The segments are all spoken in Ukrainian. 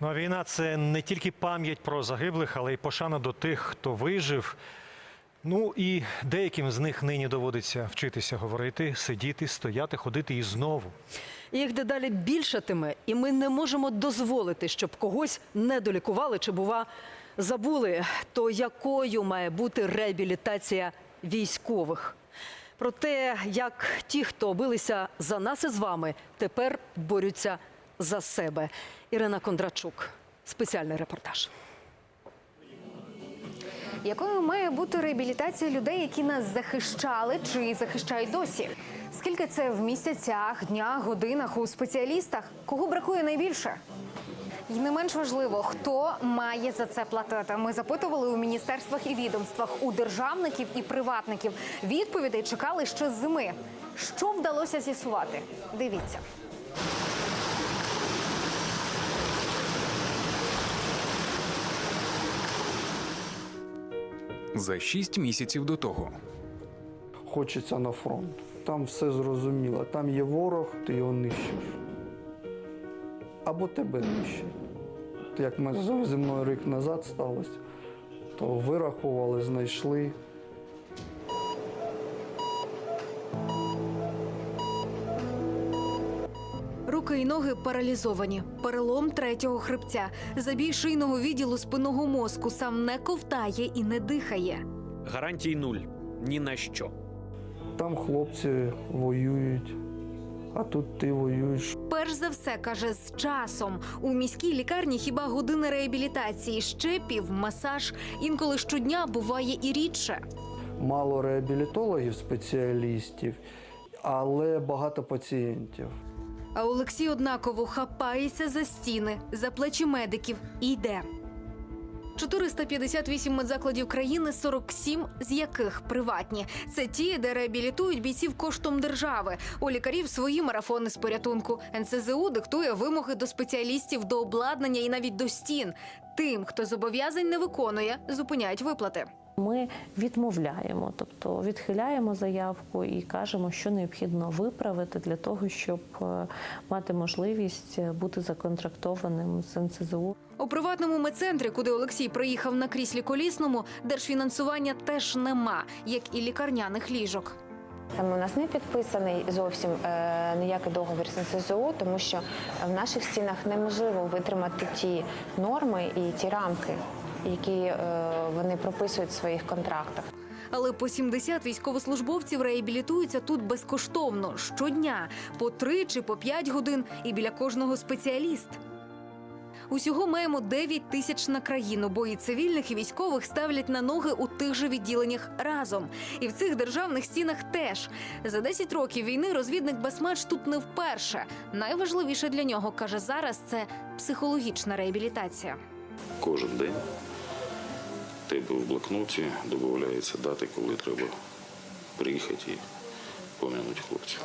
Ну а війна це не тільки пам'ять про загиблих, але й пошана до тих, хто вижив. Ну і деяким з них нині доводиться вчитися говорити, сидіти, стояти, ходити і знову. Їх дедалі більшатиме, і ми не можемо дозволити, щоб когось не долікували чи, бува, забули. То якою має бути реабілітація військових? Про те, як ті, хто билися за нас і з вами, тепер борються за себе. Ірина Кондрачук. Спеціальний репортаж. Якою має бути реабілітація людей, які нас захищали чи захищають досі? Скільки це в місяцях, днях, годинах у спеціалістах? Кого бракує найбільше? І не менш важливо, хто має за це платити. Ми запитували у міністерствах і відомствах, у державників і приватників. Відповідей чекали ще зими. Що вдалося з'ясувати? Дивіться. За шість місяців до того Хочеться на фронт. Там все зрозуміло. Там є ворог, ти його нищиш. Або тебе нищать. Як ми зі мною рік назад сталося, то вирахували, знайшли. Руки і ноги паралізовані, перелом третього хребця, забій шийного відділу спинного мозку, сам не ковтає і не дихає. Гарантій нуль. Ні на що. Там хлопці воюють, а тут ти воюєш. Перш за все, каже, з часом у міській лікарні хіба години реабілітації, щепів, масаж, інколи щодня буває і рідше. Мало реабілітологів, спеціалістів, але багато пацієнтів. А Олексій однаково хапається за стіни, за плечі медиків і йде. 458 медзакладів країни, 47 з яких приватні. Це ті, де реабілітують бійців коштом держави. У лікарів свої марафони з порятунку. НСЗУ диктує вимоги до спеціалістів, до обладнання і навіть до стін. Тим, хто зобов'язань не виконує, зупиняють виплати. Ми відмовляємо, тобто відхиляємо заявку і кажемо, що необхідно виправити для того, щоб е, мати можливість е, бути законтрактованим з НСЗУ. У приватному медцентрі, куди Олексій приїхав на кріслі колісному, держфінансування теж нема, як і лікарняних ліжок. Саме у нас не підписаний зовсім е, ніякий договір з НСЗУ, тому що в наших стінах неможливо витримати ті норми і ті рамки, які е, вони прописують в своїх контрактах. Але по 70 військовослужбовців реабілітуються тут безкоштовно щодня, по 3 чи по 5 годин, і біля кожного спеціаліст. Усього маємо 9 тисяч на країну, бо і цивільних, і військових ставлять на ноги у тих же відділеннях разом. І в цих державних стінах теж. За 10 років війни розвідник Басмач тут не вперше. Найважливіше для нього, каже зараз, це психологічна реабілітація. Кожен день тебе в блокноті додається дати, коли треба приїхати і пом'янути хлопців.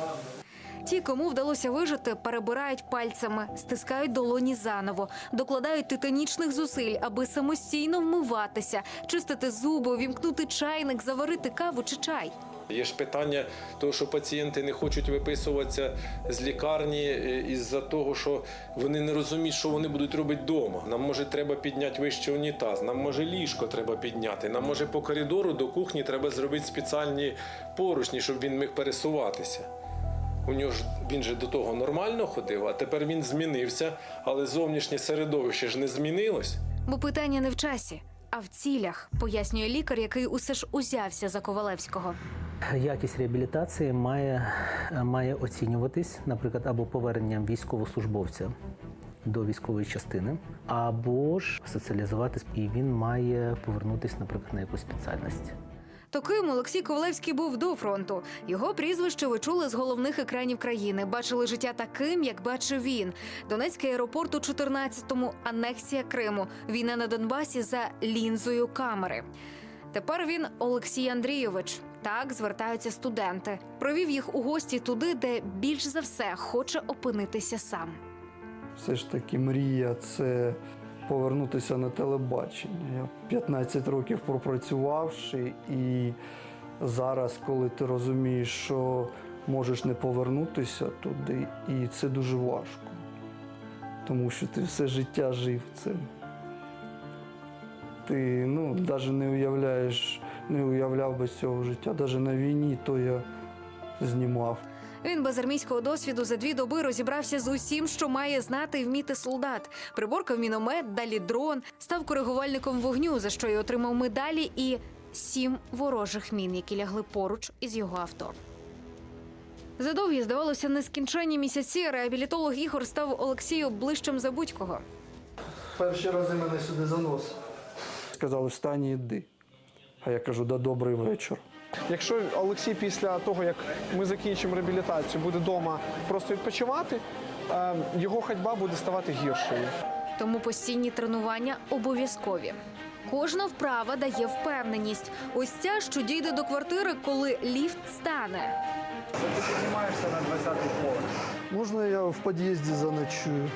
Ті, кому вдалося вижити, перебирають пальцями, стискають долоні заново, докладають титанічних зусиль, аби самостійно вмиватися, чистити зуби, вімкнути чайник, заварити каву чи чай. Є ж питання того, що пацієнти не хочуть виписуватися з лікарні е, із-за того, що вони не розуміють, що вони будуть робити вдома. Нам може треба підняти вище унітаз, нам може ліжко треба підняти, нам може по коридору до кухні треба зробити спеціальні поручні, щоб він міг пересуватися. У нього ж він же до того нормально ходив, а тепер він змінився, але зовнішнє середовище ж не змінилось. Бо питання не в часі, а в цілях, пояснює лікар, який усе ж узявся за Ковалевського. Якість реабілітації має, має оцінюватись, наприклад, або поверненням військовослужбовця до військової частини, або ж соціалізуватись, і він має повернутися, наприклад, на якусь спеціальність. Таким Олексій Ковалевський був до фронту. Його прізвище ви чули з головних екранів країни. Бачили життя таким, як бачив він. Донецький аеропорт у 14-му, анексія Криму, війна на Донбасі за лінзою камери. Тепер він Олексій Андрійович. Так звертаються студенти. Провів їх у гості туди, де більш за все хоче опинитися сам. Все ж таки мрія це повернутися на телебачення. Я 15 років пропрацювавши, і зараз, коли ти розумієш, що можеш не повернутися туди, і це дуже важко. тому що ти все життя жив цим. Ти ну, навіть не уявляєш, не уявляв без цього життя. Навіть на війні то я знімав. Він без армійського досвіду за дві доби розібрався з усім, що має знати і вміти солдат. Приборкав міномет, далі дрон, став коригувальником вогню, за що й отримав медалі і сім ворожих мін, які лягли поруч із його авто. За довгі, здавалося, нескінченні місяці реабілітолог Ігор став Олексію ближчим за будь-кого. Перші рази мене сюди заносили. Сказали, встань і йди. А я кажу, да добрий вечір. Якщо Олексій після того, як ми закінчимо реабілітацію, буде вдома просто відпочивати, е, його ходьба буде ставати гіршою. Тому постійні тренування обов'язкові. Кожна вправа дає впевненість. Ось ця, що дійде до квартири, коли ліфт стане. Ти піднімаєшся на 20-й поверх. Можна я в під'їзді заночую?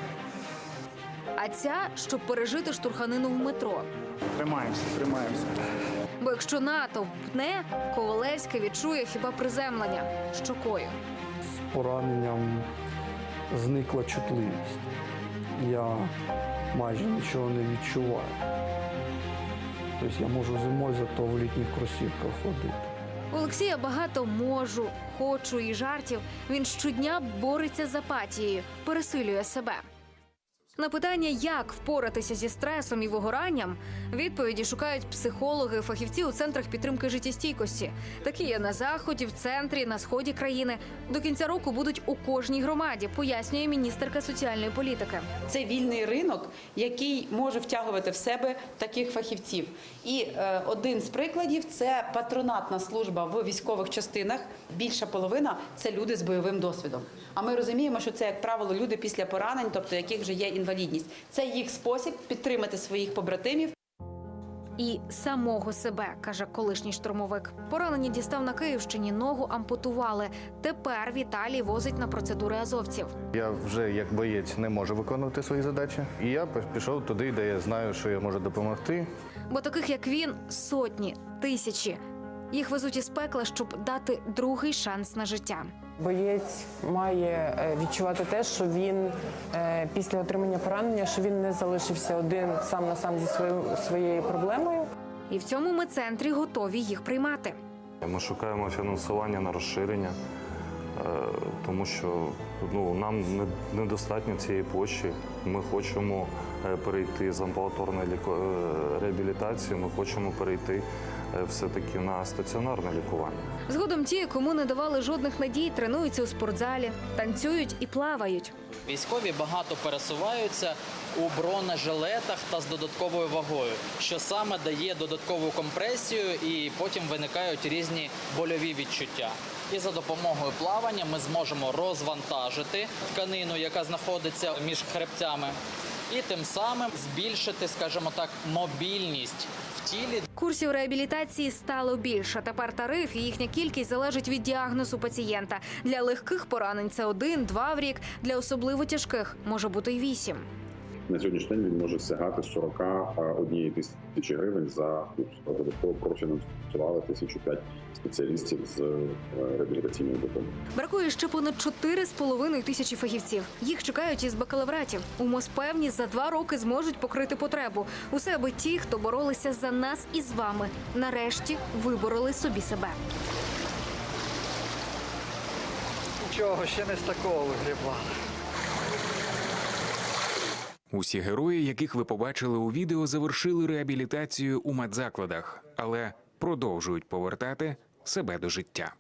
А ця, щоб пережити штурханину в метро. Тримаємося, тримаємося. Бо якщо натовп пне, Ковалевська відчує хіба приземлення щокою. З пораненням зникла чутливість. Я майже нічого не відчуваю. Тобто я можу зимою зато в літніх кросівках ходити. Олексія багато можу, хочу і жартів. Він щодня бореться з апатією, пересилює себе. На питання, як впоратися зі стресом і вигоранням, відповіді шукають психологи, фахівці у центрах підтримки життєстійкості. Такі є на заході, в центрі, на сході країни. До кінця року будуть у кожній громаді, пояснює міністерка соціальної політики. Це вільний ринок, який може втягувати в себе таких фахівців. І е, один з прикладів це патронатна служба в військових частинах. Більша половина це люди з бойовим досвідом. А ми розуміємо, що це, як правило, люди після поранень, тобто яких вже є інвалідність. Це їх спосіб підтримати своїх побратимів. І самого себе, каже колишній штурмовик. Поранені дістав на Київщині, ногу ампутували. Тепер Віталій возить на процедури азовців. Я вже як боєць не можу виконувати свої задачі. І я пішов туди, де я знаю, що я можу допомогти. Бо таких, як він, сотні, тисячі. Їх везуть із пекла, щоб дати другий шанс на життя. Боєць має е, відчувати те, що він е, після отримання поранення, що він не залишився один сам на сам зі своєю своєю проблемою. І в цьому ми центрі готові їх приймати. Ми шукаємо фінансування на розширення, е, тому що ну, нам не- недостатньо цієї площі. Ми хочемо перейти з амбулаторної реабілітації, ми хочемо перейти все-таки на стаціонарне лікування. Згодом ті, кому не давали жодних надій, тренуються у спортзалі, танцюють і плавають. Військові багато пересуваються у бронежилетах та з додатковою вагою, що саме дає додаткову компресію, і потім виникають різні больові відчуття. І за допомогою плавання ми зможемо розвантажити тканину, яка знаходиться між хребцями, і тим самим збільшити, скажімо так, мобільність в тілі. Курсів реабілітації стало більше. Тепер тариф і їхня кількість залежить від діагнозу пацієнта. Для легких поранень це один-два в рік, для особливо тяжких може бути й вісім. На сьогоднішній день він може сягати 41 тисячі гривень за курс. Додатково профінансували тисячу п'ять спеціалістів з е, реабілітаційної допомоги. Бракує ще понад 4,5 тисячі фахівців. Їх чекають із бакалавратів. У МОЗ певні за два роки зможуть покрити потребу. Усе аби ті, хто боролися за нас і з вами, нарешті вибороли собі себе. Нічого, ще не з такого вигрібали. Усі герої, яких ви побачили у відео, завершили реабілітацію у медзакладах, але продовжують повертати себе до життя.